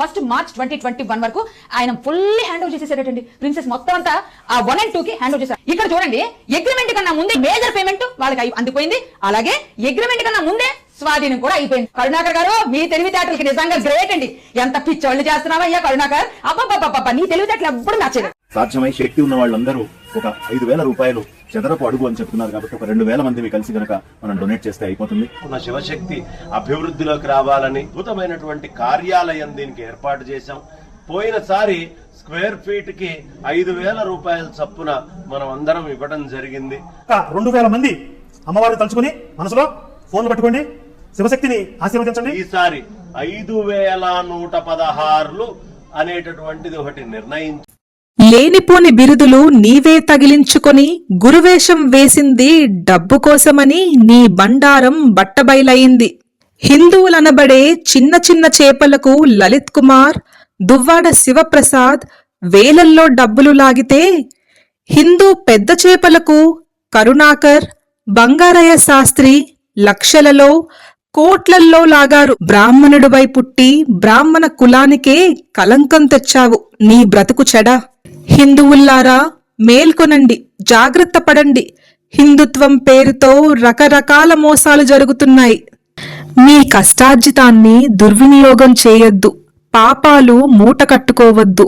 First March twenty twenty one వరకు ఆయన fully hand over చేసేసారటండి ప్రిన్సెస్ మొత్తం అంతా ఆ వన్ అండ్ టూ కి హ్యాండ్ ఓవర్ చేశారు. ఇక్కడ చూడండి అగ్రిమెంట్ కన్నా ముందే మేజర్ పేమెంట్ వాళ్ళకి అందిపోయింది అలాగే అగ్రిమెంట్ కన్నా ముందే స్వాధీనం కూడా అయిపోయింది. కరుణాకర్ గారు మీ తెలివితేటలకి నిజంగా గ్రేట్ అండి. ఎంత పిచ్చోళ్ళు చేస్తున్నావయ్యా కరుణాకర్? అబ్బబ్బబ్బబ్బ నీ తెలివితేటలు ఎప్పుడు నచ్చలేదు. సాధ్యమై శక్తి ఉన్న వాళ్ళందరూ ఒక ఐదు వేల రూపాయలు చదరపు అడుగు అని చెప్తున్నారు కాబట్టి ఒక రెండు వేల మంది కలిసి గనక మనం డొనేట్ చేస్తే అయిపోతుంది. ఉన్న శివశక్తి అభివృద్ధిలోకి రావాలని అద్భుతమైనటువంటి కార్యాలయం దీనికి ఏర్పాటు చేశాం. పోయినసారి స్క్వేర్ ఫీట్కి ఐదు వేల రూపాయల చప్పున మనం అందరం ఇవ్వడం జరిగింది. రెండు వేల మంది అమ్మవారిని తలుచుకుని మనసులో ఫోన్లు పట్టుకోండి శివశక్తిని ఆశీర్వదించండి. ఈసారి ఐదు వేల నూట పదహారులు అనేటటువంటిది ఒకటి నిర్ణయించి లేనిపోని బిరుదులు నీవే తగిలించుకొని గురువేషం వేసింది డబ్బు కోసమని నీ బండారం బట్టబయలయింది. హిందువులనబడే చిన్న చిన్న చేపలకు లలిత్ కుమార్ దువ్వాడ శివప్రసాద్ వేలల్లో డబ్బులు లాగితే హిందూ పెద్ద చేపలకు కరుణాకర్ బంగారయ్య శాస్త్రి లక్షలలో కోట్లల్లో లాగారు. బ్రాహ్మణుడివై పుట్టి బ్రాహ్మణ కులానికే కలంకం తెచ్చావు. నీ బ్రతుకు చెడ. హిందువుల్లారా మేల్కొనండి జాగ్రత్త పడండి. హిందుత్వం పేరుతో రకరకాల మోసాలు జరుగుతున్నాయి. మీ కష్టార్జితాన్ని దుర్వినియోగం చేయొద్దు. పాపాలు మూట కట్టుకోవద్దు.